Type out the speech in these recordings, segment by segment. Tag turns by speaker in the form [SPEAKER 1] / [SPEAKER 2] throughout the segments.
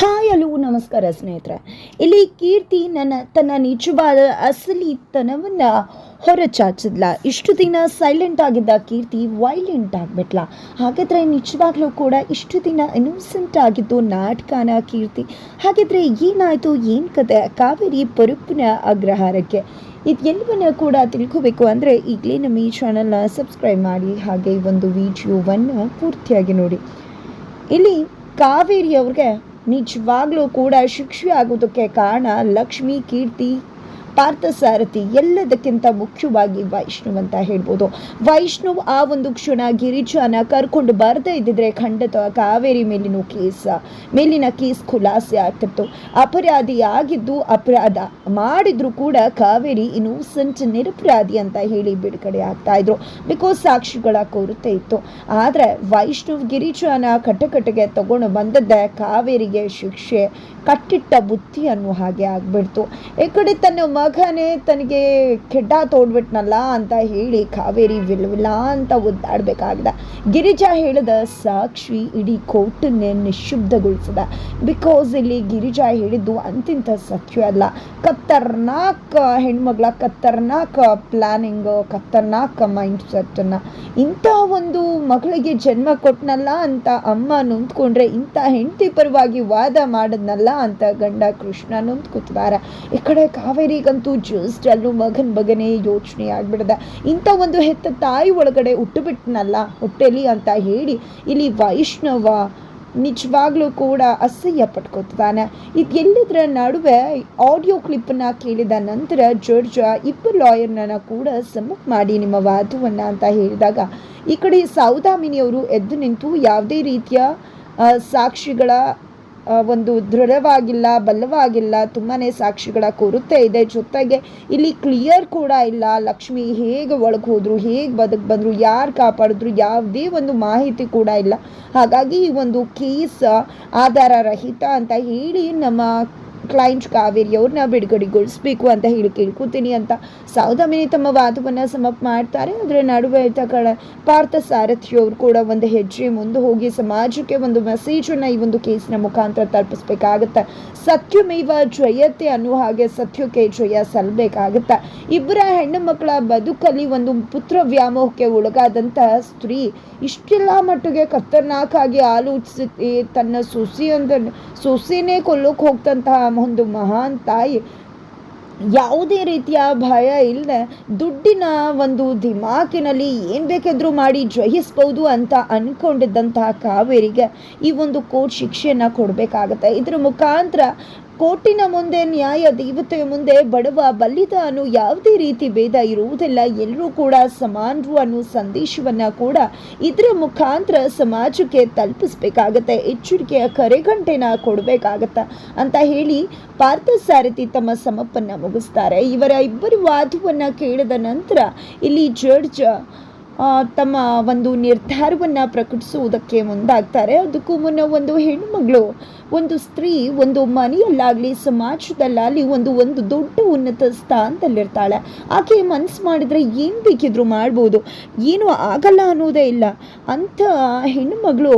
[SPEAKER 1] Hi, hello, ನಮಸ್ಕಾರ ಸ್ನೇಹಿತರೆ. ಇಲ್ಲಿ ಕೀರ್ತಿ ನನ್ನ, ತನ್ನ ನಿಜವಾದ, ಅಸಲಿತನವನ್ನು ಹೊರಚಾಚಿದ್ಲ. ಇಷ್ಟು ದಿನ ಸೈಲೆಂಟ್ ಆಗಿದ್ದ ಕೀರ್ತಿ ವೈಲೆಂಟ್ ಆಗಿಬಿಟ್ಲ. ಹಾಗಿದ್ರೆ ನಿಜವಾಗ್ಲೂ ಕೂಡ ಇಷ್ಟು ದಿನ ಇನ್ನೋಸೆಂಟ್ ಆಗಿದ್ದು ನಾಟಕನ ಕೀರ್ತಿ. ಹಾಗಿದ್ರೆ ಏನಾಯಿತು, ಏನು ಕತೆ? ಕಾವೇರಿ ಪರುಪಿನ ಅಗ್ರಹಾರಕ್ಕೆ. ಇದು ಎಲ್ಲವನ್ನ ಕೂಡ ತಿಳ್ಕೋಬೇಕು ಅಂದರೆ ಈಗಲೇ ನಮ್ಮ ಈ ಚಾನಲ್ನ ಸಬ್ಸ್ಕ್ರೈಬ್ ಮಾಡಿ, ಹಾಗೆ ಒಂದು ವಿಡಿಯೋವನ್ನು ಪೂರ್ತಿಯಾಗಿ ನೋಡಿ. ಇಲ್ಲಿ ಕಾವೇರಿ ಅವ್ರಿಗೆ ನಿಜವಾಗ್ಲೂ ಕೂಡ ಶಿಕ್ಷೆ ಆಗೋದಕ್ಕೆ ಕಾರಣ ಲಕ್ಷ್ಮಿ ಕೀರ್ತಿ ಪಾರ್ಥಸಾರಥಿ ಎಲ್ಲದಕ್ಕಿಂತ ಮುಖ್ಯವಾಗಿ ವೈಷ್ಣವ್ ಅಂತ ಹೇಳ್ಬೋದು. ವೈಷ್ಣವ್ ಆ ಒಂದು ಕ್ಷಣ ಗಿರಿಜಾನ ಕರ್ಕೊಂಡು ಬರದೇ ಇದ್ದಿದ್ರೆ ಖಂಡಿತ ಕಾವೇರಿ ಮೇಲಿನ ಕೇಸ್ ಮೇಲಿನ ಕೇಸ್ ಖುಲಾಸೆ ಆಗ್ತಿತ್ತು. ಅಪರಾಧಿ ಆಗಿದ್ದು ಅಪರಾಧ ಮಾಡಿದ್ರು ಕೂಡ ಕಾವೇರಿ ಇನ್ನೋಸೆಂಟ್ ನಿರಪರಾಧಿ ಅಂತ ಹೇಳಿ ಬಿಡುಗಡೆ ಆಗ್ತಾ ಇದ್ರು. ಬಿಕಾಸ್ ಸಾಕ್ಷಿಗಳ ಕೊರತೆ ಇತ್ತು. ಆದರೆ ವೈಷ್ಣವ್ ಗಿರಿಜಾನ ಕಟ್ಟಕಟ್ಟಿಗೆ ತಗೊಂಡು ಬಂದದ್ದೇ ಕಾವೇರಿಗೆ ಶಿಕ್ಷೆ, ಕಟ್ಟಿಟ್ಟ ಬುತ್ತಿ ಅನ್ನುವ ಹಾಗೆ ಆಗ್ಬಿಡ್ತು. ಈ ಕಡೆ ತನ್ನ ಮಗನೇ ತನಗೆ ಕೆಡ್ಡ ತೋಡ್ಬಿಟ್ನಲ್ಲ ಅಂತ ಹೇಳಿ ಕಾವೇರಿ ವಿಲ್ವಿಲ್ಲ ಅಂತ ಒದ್ದಾಡ್ಬೇಕಾಗದ. ಗಿರಿಜಾ ಹೇಳಿದ ಸಾಕ್ಷಿ ಇಡೀ ಕೋರ್ಟನ್ನೇ ನಿಶಬ್ದಗೊಳಿಸಿದ ಬಿಕಾಸ್ ಇಲ್ಲಿ ಗಿರಿಜಾ ಹೇಳಿದ್ದು ಅಂತಿಂತ ಸತ್ಯ ಅಲ್ಲ. ಕತ್ತರ್ನಾಕ್ ಹೆಣ್ಮಗಳ ಕತ್ತರ್ನಾಕ್ ಪ್ಲಾನಿಂಗ್ ಕತ್ತರ್ನಾಕ್ ಮೈಂಡ್ ಸೆಟ್ಟನ್ನು ಇಂಥ ಒಂದು ಮಗಳಿಗೆ ಜನ್ಮ ಕೊಟ್ನಲ್ಲ ಅಂತ ಅಮ್ಮ ನೊಂದ್ಕೊಂಡ್ರೆ ಇಂಥ ಹೆಂಡತಿ ಪರವಾಗಿ ವಾದ ಮಾಡದ್ನಲ್ಲ ಅಂತ ಗಂಡ ಕೃಷ್ಣ ನೊಂದ್ ಕೂತಿದ್ದಾರೆ ಈ ಕಡೆ ಕಾವೇರಿಗಂತೂ ಜಸ್ಟ್ ಅಲ್ಲೂ ಮಗನ ಬಗನೇ ಯೋಚನೆ ಆಗ್ಬಿಡದ ಇಂಥ ಒಂದು ಹೆತ್ತ ತಾಯಿ ಒಳಗಡೆ ಹುಟ್ಟುಬಿಟ್ನಲ್ಲ, ಹೊಟ್ಟೆಲಿ ಅಂತ ಹೇಳಿ ಇಲ್ಲಿ ವೈಷ್ಣವ ನಿಜವಾಗ್ಲೂ ಕೂಡ ಅಸಹ್ಯ ಪಟ್ಕೋತಾನೆ ಇದು ಎಲ್ಲಿದ್ರ ನಡುವೆ ಆಡಿಯೋ ಕ್ಲಿಪ್ಪನ್ನು ಕೇಳಿದ ನಂತರ ಜಡ್ಜ ಇಬ್ಬರು ಲಾಯರ್ನ ಕೂಡ ಸಮ್ಮುಖ ಮಾಡಿ ನಿಮ್ಮ ವಾದವನ್ನು ಅಂತ ಹೇಳಿದಾಗ, ಈ ಕಡೆ ಸೌದಾಮಿನಿಯವರು ಎದ್ದು ನಿಂತು ಯಾವುದೇ ರೀತಿಯ ಸಾಕ್ಷಿಗಳ ಒಂದು ದೃಢವಾಗಿಲ್ಲ, ಬಲವಾಗಿಲ್ಲ ತುಂಬಾ ಸಾಕ್ಷಿಗಳ ಕೊರತೆ ಇದೆ. ಜೊತೆಗೆ ಇಲ್ಲಿ ಕ್ಲಿಯರ್ ಕೂಡ ಇಲ್ಲ, ಲಕ್ಷ್ಮಿ ಹೇಗೆ ಒಳಗೆ ಹೋದ್ರು ಹೇಗೆ ಬದುಕು ಬಂದರು, ಯಾರು ಕಾಪಾಡಿದ್ರು, ಯಾವುದೇ ಒಂದು ಮಾಹಿತಿ ಕೂಡ ಇಲ್ಲ. ಹಾಗಾಗಿ ಈ ಒಂದು ಕೇಸ್ ಆಧಾರ ರಹಿತ ಅಂತ ಹೇಳಿ ನಮ್ಮ ಕ್ಲೈಂಟ್ ಕಾವೇರಿ ಅವ್ರನ್ನ ಬಿಡುಗಡೆಗೊಳಿಸ್ಬೇಕು ಅಂತ ಹೇಳಿ ಕೇಳ್ಕೊತೀನಿ ಅಂತ ಸೌದಾಮಿನಿ ತಮ್ಮ ವಾದವನ್ನು ಸಮಪ್ ಮಾಡ್ತಾರೆ. ಅದರ ನಡುವೆ ತಗಳ ಪಾರ್ಥ ಸಾರಥಿಯವರು ಕೂಡ ಒಂದು ಹೆಜ್ಜೆ ಮುಂದೆ ಹೋಗಿ ಸಮಾಜಕ್ಕೆ ಒಂದು ಮೆಸೇಜನ್ನು ಈ ಒಂದು ಕೇಸಿನ ಮುಖಾಂತರ ತಲುಪಿಸ್ಬೇಕಾಗತ್ತೆ. ಸತ್ಯಮೇವ ಜಯತೆ ಅನ್ನುವ ಹಾಗೆ ಸತ್ಯಕ್ಕೆ ಜಯ ಸಲ್ಲಬೇಕಾಗತ್ತೆ ಇಬ್ಬರ ಹೆಣ್ಣು ಮಕ್ಕಳ ಬದುಕಲ್ಲಿ ಒಂದು ಪುತ್ರ ವ್ಯಾಮೋಹಕ್ಕೆ ಒಳಗಾದಂಥ ಸ್ತ್ರೀ ಇಷ್ಟೆಲ್ಲ ಮಟ್ಟಿಗೆ ಖತರ್ನಾಕಾಗಿ ಆಲೋಚಿಸಿ ತನ್ನ ಸೊಸೆಯೊಂದನ್ನು ಸೊಸೆನೇ ಕೊಲ್ಲೋಕೆ ಹೋಗ್ತಂತಹ ಒಂದು ಮಹಾನ್ ತಾಯಿ. ಯಾವುದೇ ರೀತಿಯ ಭಯ ಇಲ್ಲದೆ ದುಡ್ಡಿನ ಒಂದು ದಿಮಾಕಿನಲ್ಲಿ ಏನು ಬೇಕಾದರೂ ಮಾಡಿ ಜಯಿಸ್ಬೋದು ಅಂತ ಅಂದ್ಕೊಂಡಿದ್ದಂತಹ ಕಾವೇರಿಗೆ ಈ ಒಂದು ಕೋರ್ಟ್ ಶಿಕ್ಷೆಯನ್ನು ಕೊಡಬೇಕಾಗತ್ತೆ. ಇದರ ಮುಖಾಂತರ ಕೋರ್ಟಿನ ಮುಂದೆ ನ್ಯಾಯ ದೇವತೆಯ ಮುಂದೆ ಬಡವ ಬಲ್ಲಿದ ಅನ್ನೋ ಯಾವುದೇ ರೀತಿ ಭೇದ ಇರುವುದಿಲ್ಲ. ಎಲ್ಲರೂ ಕೂಡ ಸಮಾನರು ಅನ್ನೋ ಸಂದೇಶವನ್ನು ಕೂಡ ಇದರ ಮುಖಾಂತರ ಸಮಾಜಕ್ಕೆ ತಲುಪಿಸ್ಬೇಕಾಗತ್ತೆ. ಎಚ್ಚರಿಕೆಯ ಕರೆಗಂಟೆನ ಕೊಡಬೇಕಾಗತ್ತೆ ಅಂತ ಹೇಳಿ ಪಾರ್ಥಸಾರಥಿ ತಮ್ಮ ಸಮಪ್ಪನ್ನು ಮುಗಿಸ್ತಾರೆ. ಇವರ ಇಬ್ಬರು ವಾದವನ್ನು ಕೇಳಿದ ನಂತರ ಇಲ್ಲಿ ಜಡ್ಜ್ ತಮ್ಮ ಒಂದು ನಿರ್ಧಾರವನ್ನು ಪ್ರಕಟಿಸುವುದಕ್ಕೆ ಮುಂದಾಗ್ತಾರೆ. ಅದಕ್ಕೂ ಮುನ್ನ ಒಂದು ಹೆಣ್ಣುಮಗಳು, ಒಂದು ಸ್ತ್ರೀ, ಒಂದು ಮನೆಯಲ್ಲಾಗಲಿ, ಸಮಾಜದಲ್ಲಾಗಲಿ ಒಂದು ಒಂದು ದೊಡ್ಡ ಉನ್ನತ ಸ್ಥಾನದಲ್ಲಿರ್ತಾಳೆ. ಆಕೆ ಮನಸ್ಸು ಮಾಡಿದರೆ ಏನು ಬೇಕಿದ್ರೂ ಮಾಡ್ಬೋದು. ಏನೂ ಆಗಲ್ಲ ಅನ್ನೋದೇ ಇಲ್ಲ. ಅಂಥ ಹೆಣ್ಣುಮಗಳು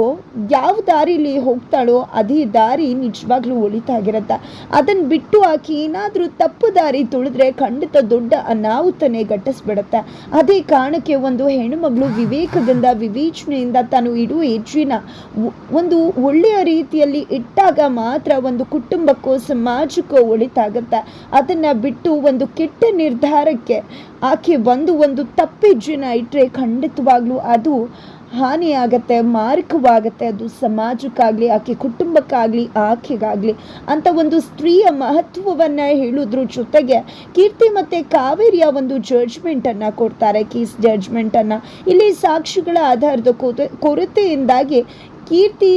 [SPEAKER 1] ಯಾವ ದಾರಿಲಿ ಹೋಗ್ತಾಳೋ ಅದೇ ದಾರಿ ನಿಜವಾಗ್ಲೂ ಒಳಿತಾಗಿರತ್ತೆ. ಅದನ್ನು ಬಿಟ್ಟು ಆಕೆ ಏನಾದರೂ ತಪ್ಪು ದಾರಿ ತುಳಿದ್ರೆ ಖಂಡಿತ ದೊಡ್ಡ ಅನಾಹುತನೇ ಘಟ್ಟಿಸ್ಬಿಡತ್ತೆ ಅದೇ ಕಾರಣಕ್ಕೆ ಒಂದು ಹೆಣ್ಣುಮಗಳು ವಿವೇಕದಿಂದ, ವಿವೇಚನೆಯಿಂದ ತಾನು ಇಡುವ ಹೆಜ್ಜೆನ ಒಂದು ಒಳ್ಳೆಯ ರೀತಿಯಲ್ಲಿ ಇಟ್ಟಾಗ ಮಾತ್ರ ಒಂದು ಕುಟುಂಬಕ್ಕೋ ಸಮಾಜಕ್ಕೋ ಒಳಿತಾಗುತ್ತೆ. ಅದನ್ನು ಬಿಟ್ಟು ಒಂದು ಕೆಟ್ಟ ನಿರ್ಧಾರಕ್ಕೆ ಆಕೆ ಒಂದು ಒಂದು ತಪ್ಪೆಜ್ಜೆನ ಇಟ್ಟರೆ ಖಂಡಿತವಾಗ್ಲೂ ಅದು ಹಾನಿಯಾಗತ್ತೆ, ಮಾರಕವಾಗತ್ತೆ, ಅದು ಸಮಾಜಕ್ಕಾಗಲಿ, ಆಕೆ ಕುಟುಂಬಕ್ಕಾಗಲಿ, ಆಕೆಗಾಗಲಿ ಅಂತ ಒಂದು ಸ್ತ್ರೀಯ ಮಹತ್ವವನ್ನು ಹೇಳೋದ್ರ ಜೊತೆಗೆ ಕೀರ್ತಿ ಮತ್ತು ಕಾವೇರಿಯ ಒಂದು ಜಡ್ಜ್ಮೆಂಟನ್ನು ಕೊಡ್ತಾರೆ. ಕೇಸ್ ಜಡ್ಜ್ಮೆಂಟನ್ನು ಇಲ್ಲಿ ಸಾಕ್ಷಿಗಳ ಆಧಾರದ ಕೊರತೆ ಕೊರತೆಯಿಂದಾಗಿ ಕೀರ್ತಿ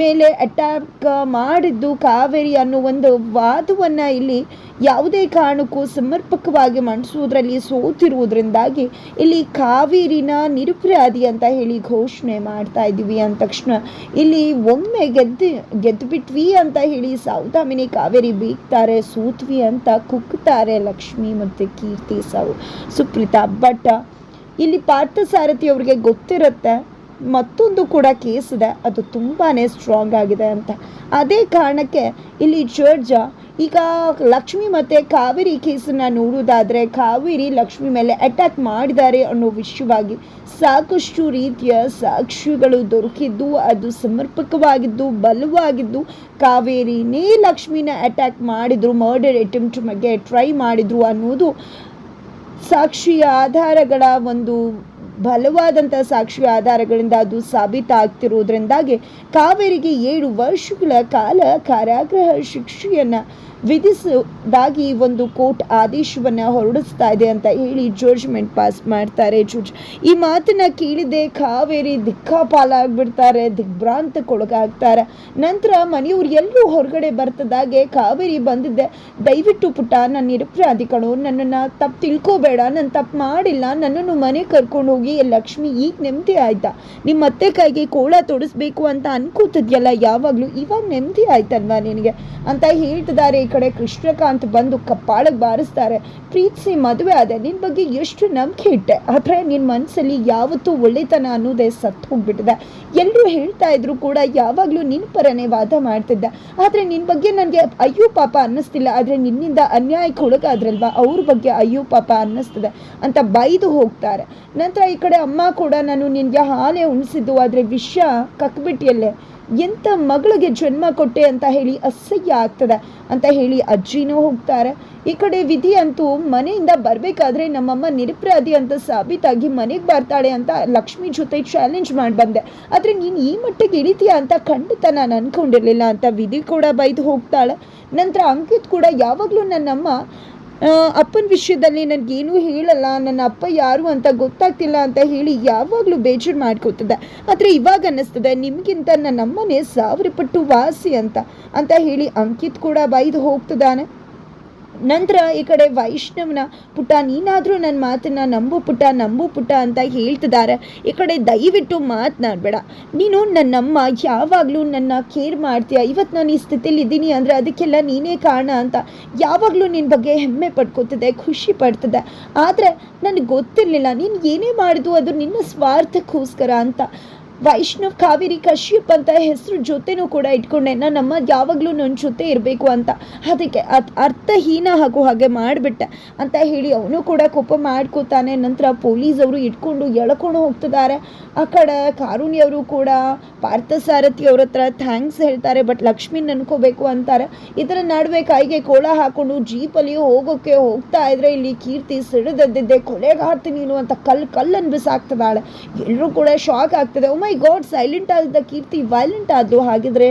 [SPEAKER 1] ಮೇಲೆ ಅಟ್ಯಾಕ್ ಮಾಡಿದ್ದು ಕಾವೇರಿ ಅನ್ನೋ ಒಂದು ವಾದವನ್ನು ಇಲ್ಲಿ ಯಾವುದೇ ಕಾರಣಕ್ಕೂ ಸಮರ್ಪಕವಾಗಿ ಮಂಡಿಸುವುದರಲ್ಲಿ ಸೋತಿರುವುದರಿಂದಾಗಿ ಇಲ್ಲಿ ಕಾವೇರಿನ ನಿರಪರಾಧಿ ಅಂತ ಹೇಳಿ ಘೋಷಣೆ ಮಾಡ್ತಾ ಇದ್ದೀವಿ ಅಂದ ತಕ್ಷಣ ಇಲ್ಲಿ ಒಮ್ಮೆ ಗೆದ್ದು ಗೆದ್ದುಬಿಟ್ವಿ ಅಂತ ಹೇಳಿ ಸೌದಾಮಿನಿ ಕಾವೇರಿ ಬೀಗ್ತಾರೆ, ಸೋತ್ವಿ ಅಂತ ಕುಗ್ತಾರೆ ಲಕ್ಷ್ಮಿ ಮತ್ತು ಕೀರ್ತಿ ಸಾವು. ಸುಪ್ರೀತಾ, ಬಟ್ ಇಲ್ಲಿ ಪಾರ್ಥಸಾರಥಿ ಅವ್ರಿಗೆ ಗೊತ್ತಿರುತ್ತೆ. ಮತ್ತೊಂದು ಕೂಡ ಕೇಸ್ ಇದೆ. ಅದು ತುಂಬಾ ಸ್ಟ್ರಾಂಗ್ ಆಗಿದೆ ಅಂತ. ಅದೇ ಕಾರಣಕ್ಕೆ ಇಲ್ಲಿ ಜಡ್ಜ ಈಗ ಲಕ್ಷ್ಮಿ ಮತ್ತು ಕಾವೇರಿ ಕೇಸನ್ನು ನೋಡೋದಾದರೆ ಕಾವೇರಿ ಲಕ್ಷ್ಮಿ ಮೇಲೆ ಅಟ್ಯಾಕ್ ಮಾಡಿದ್ದಾರೆ ಅನ್ನೋ ವಿಷಯವಾಗಿ ಸಾಕಷ್ಟು ರೀತಿಯ ಸಾಕ್ಷಿಗಳು ದೊರಕಿದ್ದು, ಅದು ಸಮರ್ಪಕವಾಗಿದ್ದು, ಬಲವಾಗಿದ್ದು, ಕಾವೇರಿನೇ ಲಕ್ಷ್ಮಿನ ಅಟ್ಯಾಕ್ ಮಾಡಿದ್ರು ಮರ್ಡರ್ ಅಟೆಂಪ್ಟ್ ಬಗ್ಗೆ ಟ್ರೈ ಮಾಡಿದ್ರು ಅನ್ನೋದು ಸಾಕ್ಷಿಯ ಆಧಾರಗಳ ಒಂದು ಬಲವಾದಂಥ ಸಾಕ್ಷಿ ಆಧಾರಗಳಿಂದ ಅದು ಸಾಬೀತಾಗ್ತಿರೋದ್ರಿಂದಾಗಿ ಕಾವೇರಿಗೆ ಏಳು ವರ್ಷಗಳ ಕಾಲ ಕಾರಾಗೃಹ ಶಿಕ್ಷೆಯನ್ನು ವಿಧಿಸುವುದಾಗಿ ಒಂದು ಕೋರ್ಟ್ ಆದೇಶವನ್ನು ಹೊರಡಿಸ್ತಾ ಇದೆ ಅಂತ ಹೇಳಿ ಜಡ್ಜ್ಮೆಂಟ್ ಪಾಸ್ ಮಾಡ್ತಾರೆ ಜಡ್ಜ್ ಈ ಮಾತನ್ನ ಕೇಳಿದೆ ಕಾವೇರಿ ದಿಕ್ಕಾಪಾಲಾಗ್ಬಿಡ್ತಾರೆ, ದಿಗ್ಭ್ರಾಂತಕ್ಕೊಳಗಾಗ್ತಾರೆ. ನಂತರ ಮನೆಯವ್ರು ಎಲ್ಲರೂ ಹೊರಗಡೆ ಬರ್ತದಾಗೆ ಕಾವೇರಿ ಬಂದಿದ್ದೆ ದಯವಿಟ್ಟು ಪುಟ್ಟ ನನ್ನ ನಿರಪರಾಧಿ ಕಣೋ, ನನ್ನನ್ನು ತಪ್ಪು ತಿಳ್ಕೋಬೇಡ, ನಾನು ತಪ್ಪು ಮಾಡಿಲ್ಲ, ನನ್ನನ್ನು ಮನೆ ಕರ್ಕೊಂಡು ಹೋಗಿ ಲಕ್ಷ್ಮಿ ಈಗ ನೆಮ್ಮದಿ ಆಯ್ತಾ? ನಿಮ್ಮ ಅತ್ತೆ ಕೈಗೆ ಕೋಳ ತೊಡಿಸ್ಬೇಕು ಅಂತ ಅನ್ಕೋತಿದ್ಯಲ್ಲ, ಯಾವಾಗಲೂ ಇವಾಗ ನೆಮ್ಮದಿ ಆಯ್ತಲ್ವಾ ನಿನಗೆ? ಅಂತ ಹೇಳ್ತಿದ್ದಾರೆ ಕಡೆ ಕೃಷ್ಣಕಾಂತ್ ಬಂದು ಕಪ್ಪಾಳಕ್ಕೆ ಬಾರಿಸ್ತಾರೆ. ಪ್ರೀತಿಸಿ ಮದುವೆ ಆದೆ. ನಿನ್ನ ಬಗ್ಗೆ ಎಷ್ಟು ನಂಬಿಕೆ ಇಟ್ಟೆ. ಆದರೆ ನಿನ್ನ ಮನಸ್ಸಲ್ಲಿ ಯಾವತ್ತೂ ಒಳ್ಳೆತನ ಅನ್ನೋದೇ ಸತ್ತು ಹೋಗ್ಬಿಟ್ಟಿದೆ. ಎಲ್ಲರೂ ಹೇಳ್ತಾ ಇದ್ರು ಕೂಡ ಯಾವಾಗಲೂ ನಿನ್ನ ಪರನೇ ವಾದ ಮಾಡ್ತಿದ್ದೆ. ಆದರೆ ನಿನ್ನ ಬಗ್ಗೆ ನನಗೆ ಅಯ್ಯೋ ಪಾಪ ಅನ್ನಿಸ್ತಿಲ್ಲ. ಆದರೆ ನಿನ್ನಿಂದ ಅನ್ಯಾಯಕ್ಕೆ ಒಳಗಾದ್ರಲ್ವಾ? ಅವ್ರ ಬಗ್ಗೆ ಅಯ್ಯೋ ಪಾಪ ಅನ್ನಿಸ್ತದೆ ಅಂತ ಬೈದು ಹೋಗ್ತಾರೆ. ನಂತರ ಈ ಕಡೆ ಅಮ್ಮ ಕೂಡ ನಾನು ನಿನಗೆ ಹಾಲೆ ಉಣಿಸಿದ್ದು, ಆದರೆ ವಿಷ ಕಕ್ಬಿಟ್ಟಿಯಲ್ಲೇ. ಎಂಥ ಮಗಳಿಗೆ ಜನ್ಮ ಕೊಟ್ಟೆ ಅಂತ ಹೇಳಿ ಅಸಹ್ಯ ಆಗ್ತದೆ ಅಂತ ಹೇಳಿ ಅಜ್ಜಿನೂ ಹೋಗ್ತಾರೆ. ಈ ಕಡೆ ವಿಧಿ ಅಂತೂ ಮನೆಯಿಂದ ಬರಬೇಕಾದ್ರೆ ನಮ್ಮಮ್ಮ ನಿರಪರಾಧಿ ಅಂತ ಸಾಬೀತಾಗಿ ಮನೆಗೆ ಬರ್ತಾಳೆ ಅಂತ ಲಕ್ಷ್ಮಿ ಜೊತೆ ಚಾಲೆಂಜ್ ಮಾಡಿ ಬಂದೆ. ಆದರೆ ನೀನು ಈ ಮಟ್ಟಿಗೆ ಇಳಿತೀಯ ಅಂತ ಖಂಡಿತ ನಾನು ಅನ್ಕೊಂಡಿರಲಿಲ್ಲ ಅಂತ ವಿಧಿ ಕೂಡ ಬೈದು ಹೋಗ್ತಾಳೆ. ನಂತರ ಅಂಕಿತ್ ಕೂಡ ಯಾವಾಗಲೂ ನನ್ನಮ್ಮ ಅಪ್ಪನ ವಿಷಯದಲ್ಲಿ ನನಗೇನೂ ಹೇಳಲ್ಲ. ನನ್ನ ಅಪ್ಪ ಯಾರು ಅಂತ ಗೊತ್ತಾಗ್ತಿಲ್ಲ ಅಂತ ಹೇಳಿ ಯಾವಾಗಲೂ ಬೇಜಾರು ಮಾಡ್ಕೋತದೆ ಆದರೆ ಇವಾಗ ಅನ್ನಿಸ್ತದೆ, ನಿಮಗಿಂತ ನನ್ನ ಅಮ್ಮನೇ ಸಾವಿರ ಪಟ್ಟು ವಾಸಿ ಅಂತ. ಅಂತ ಹೇಳಿ ಅಂಕಿತ್ ಕೂಡ ಬೈದು ಹೋಗ್ತಿದ್ದಾನೆ. ನಂತರ ಈ ಕಡೆ ವೈಷ್ಣವನ ಪುಟ ನೀನಾದರೂ ನನ್ನ ಮಾತನ್ನ ನಂಬು ಪುಟ ನಂಬು ಪುಟ ಅಂತ ಹೇಳ್ತಿದ್ದಾರೆ. ಈ ಕಡೆ ದಯವಿಟ್ಟು ಮಾತನಾಡಬೇಡ ನೀನು ನನ್ನಮ್ಮ, ಯಾವಾಗಲೂ ನನ್ನ ಕೇರ್ ಮಾಡ್ತೀಯ? ಇವತ್ತು ನಾನು ಈ ಸ್ಥಿತಿಯಲ್ಲಿ ಇದ್ದೀನಿ ಅಂದರೆ ಅದಕ್ಕೆಲ್ಲ ನೀನೇ ಕಾರಣ ಅಂತ ಯಾವಾಗಲೂ ನಿನ್ನ ಬಗ್ಗೆ ಹೆಮ್ಮೆ ಪಡ್ಕೋತಿದ್ದೆ, ಖುಷಿ ಪಡ್ತಿದ್ದೆ. ಆದರೆ ನನಗೆ ಗೊತ್ತಿರಲಿಲ್ಲ, ನೀನು ಏನೇ ಮಾಡಿದ್ರು ಅದು ನಿನ್ನ ಸ್ವಾರ್ಥಕ್ಕೋಸ್ಕರ ಅಂತ. ವೈಷ್ಣವ್ ಕಾವೇರಿ ಕಶ್ಯಪ್ ಅಂತ ಹೆಸರು ಜೊತೆನೂ ಕೂಡ ಇಟ್ಕೊಂಡೆ. ನಮ್ಮ ಯಾವಾಗಲೂ ನನ್ನ ಜೊತೆ ಇರಬೇಕು ಅಂತ. ಅದಕ್ಕೆ ಅದು ಅರ್ಥಹೀನ ಹಾಗೂ ಹಾಗೆ ಮಾಡಿಬಿಟ್ಟೆ. ಅಂತ ಹೇಳಿ ಅವನು ಕೂಡ ಕೋಪ ಮಾಡ್ಕೋತಾನೆ. ನಂತರ ಪೊಲೀಸ್ ಅವರು ಇಟ್ಕೊಂಡು ಎಳ್ಕೊಂಡು ಹೋಗ್ತಿದ್ದಾರೆ. ಆ ಕಡೆ ಕಾರುಣಿಯವರು ಕೂಡ ಪಾರ್ಥಸಾರಥಿ ಅವ್ರ ಹತ್ರ ಥ್ಯಾಂಕ್ಸ್ ಹೇಳ್ತಾರೆ ಬಟ್ ಲಕ್ಷ್ಮಿ ಅನ್ಕೋಬೇಕು ಅಂತಾರೆ. ಇದರ ನಡುವೆ ಕೈಗೆ ಕೋಳ ಹಾಕೊಂಡು ಜೀಪಲ್ಲಿ ಹೋಗೋಕ್ಕೆ ಹೋಗ್ತಾ ಇದ್ರೆ ಇಲ್ಲಿ ಕೀರ್ತಿ ಸಿಡಿದದ್ದಿದ್ದೆ. ಕೊಲೆಗಾರ್ತಿ ನೀನು ಅಂತ ಕಲ್ಲು ಕಲ್ಲನ್ನು ಬಿಸಾಕ್ತದಾಳೆ ಎಲ್ಲರೂ ಕೂಡ ಶಾಕ್ ಆಗ್ತದೆ. ಓ ಮೈ ಗಾಡ್ ಸೈಲೆಂಟ್ ಆದ ಕೀರ್ತಿ ವೈಲೆಂಟ್ ಆದ್ಲು. ಹಾಗಿದ್ರೆ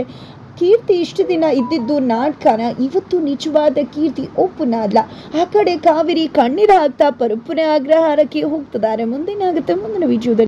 [SPEAKER 1] ಕೀರ್ತಿ ಇಷ್ಟು ದಿನ ಇದ್ದಿದ್ದು ನಾಟಕನ, ಇವತ್ತು ನಿಜವಾದ ಕೀರ್ತಿ ಓಪನ್ ಆದ್ಲ. ಆ ಕಡೆ ಕಾವೇರಿ ಕಣ್ಣೀರ ಹಾಕ್ತಾ ಪರಪುರ ಅಗ್ರಹಾರಕ್ಕೆ ಹೋಗ್ತಿದ್ದಾರೆ ಮುಂದೇನಾಗುತ್ತೆ? ಮುಂದಿನ ವಿಜಯದಲ್ಲಿ.